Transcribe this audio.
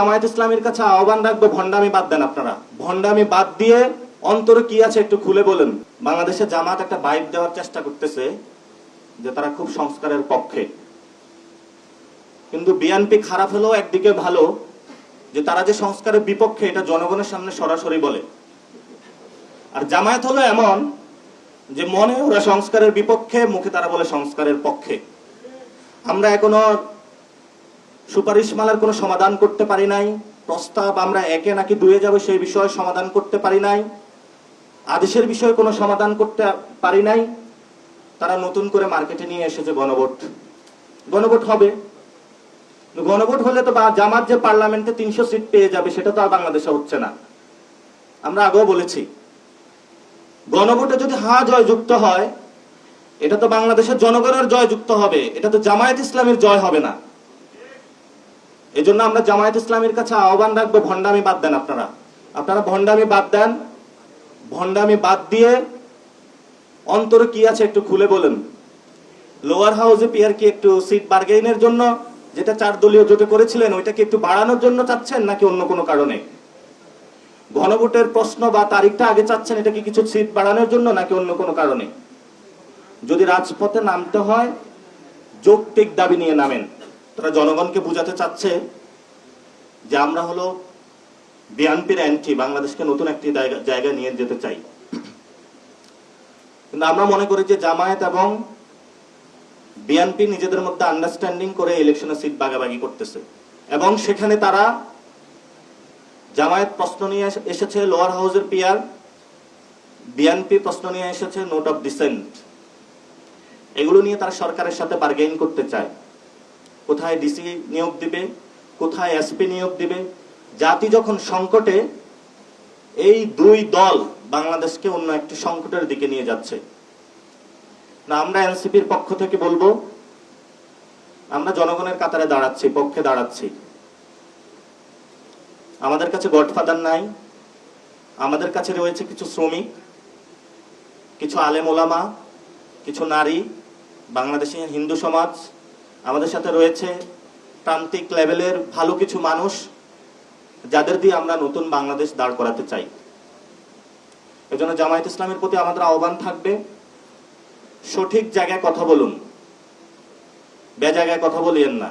জামায়াত ইসলামের কাছে আহ্বান রাখব, ভণ্ডামি বাদ দেন আপনারা। ভণ্ডামি বাদ দিয়ে অন্তরে কি আছে একটু খুলে বলেন। বাংলাদেশে জামাত একটা বাইব দেওয়ার চেষ্টা করতেছে যে তারা খুব সংস্কারের পক্ষে। কিন্তু বিএনপি খারাপ হলেও একদিকে ভালো, যে তারা যে সংস্কারের বিপক্ষে এটা জনগণের সামনে সরাসরি বলে। আর জামায়াত হলো এমন যে মনে ওরা সংস্কারের বিপক্ষে, মুখে তারা বলে সংস্কারের পক্ষে। আমরা এখনও সুপারিশমালার কোনো সমাধান করতে পারি নাই। প্রস্তাব আমরা একে নাকি দুয়ে যাবে সেই বিষয়ে সমাধান করতে পারি নাই। আদেশের বিষয়ে কোনো সমাধান করতে পারি নাই। তারা নতুন করে মার্কেটে নিয়ে এসেছে গণভোট। গণভোট হবে। গণভোট হলে তো জামাত যে পার্লামেন্টে তিনশো সিট পেয়ে যাবে, সেটা তো আর বাংলাদেশে হচ্ছে না। আমরা আগেও বলেছি। গণভোটে যদি হা জয় যুক্ত হয়, এটা তো বাংলাদেশের জনগণের জয় যুক্ত হবে। এটা তো জামায়াত ইসলামের জয় হবে না। এই জন্য আমরা জামায়াত ইসলামের কাছে আহ্বান রাখব, ভণ্ডামি বাদ দেন আপনারা। আপনারা ভণ্ডামি বাদ দেন। ভণ্ডামি বাদ দিয়ে অন্তরে কি আছে একটু খুলে বলেন। লোয়ার হাউসে পিয়ার কি একটু সিট বার্গেইনের জন্য, যেটা চার দলীয় জোটে করেছিলেন ওইটা কি একটু বাড়ানোর জন্য চাচ্ছেন নাকি অন্য কোনো কারণে? গণভোটের প্রশ্ন বা তারিখটা আগে চাচ্ছেন, এটা কি কিছু সিট বাড়ানোর জন্য নাকি অন্য কোনো কারণে? যদি রাজপথে নামতে হয়, যৌক্তিক দাবি নিয়ে নামেন। তারা জনগণকে বোঝাতে চাচ্ছে যে আমরা হলো বিএনপির অ্যান্টি বাংলাদেশকে নতুন একটি জায়গা- নিয়ে যেতে চাই। কিন্তু আমরা মনে করি যে জামায়াত এবং বিএনপি নিজেদের মধ্যে আন্ডারস্ট্যান্ডিং করে ইলেকশনে সিট বাগাবাগি করতেছে। এবং সেখানে তারা জামায়াত প্রশ্ন নিয়ে এসেছে লোয়ার হাউসের পিয়ার বিএনপি প্রশ্ন নিয়ে এসেছে নোট অফ ডিসেন্ট এগুলো নিয়ে তারা সরকারের সাথে বার্গেইন করতে চায়। কোথায় ডিসি নিয়োগ দিবে, কোথায় এসপি নিয়োগ দিবে, জাতি যখন সংকটে, এই দুই দল বাংলাদেশকে অন্য একটি সংকটের দিকে নিয়ে যাচ্ছে। না, আমরা এনসিপির পক্ষ থেকে বলব, আমরা জনগণের কাতারে দাঁড়াচ্ছি, পক্ষে দাঁড়াচ্ছি। আমাদের কাছে গডফাদার নাই, আমাদের কাছে রয়েছে কিছু শ্রমিক, কিছু আলেম ওলামা, কিছু নারী, বাংলাদেশি হিন্দু সমাজ আমাদের সাথে রয়েছে প্রান্তিক লেভেলের ভালো কিছু মানুষ যাদের দিয়ে আমরা নতুন বাংলাদেশ দাঁড় করাতে চাই। এজন্য জামায়াত ইসলামের প্রতি আমাদের আহ্বান থাকবে, সঠিক জায়গায় কথা বলুন বে জায়গায় কথা বলিয়েন না।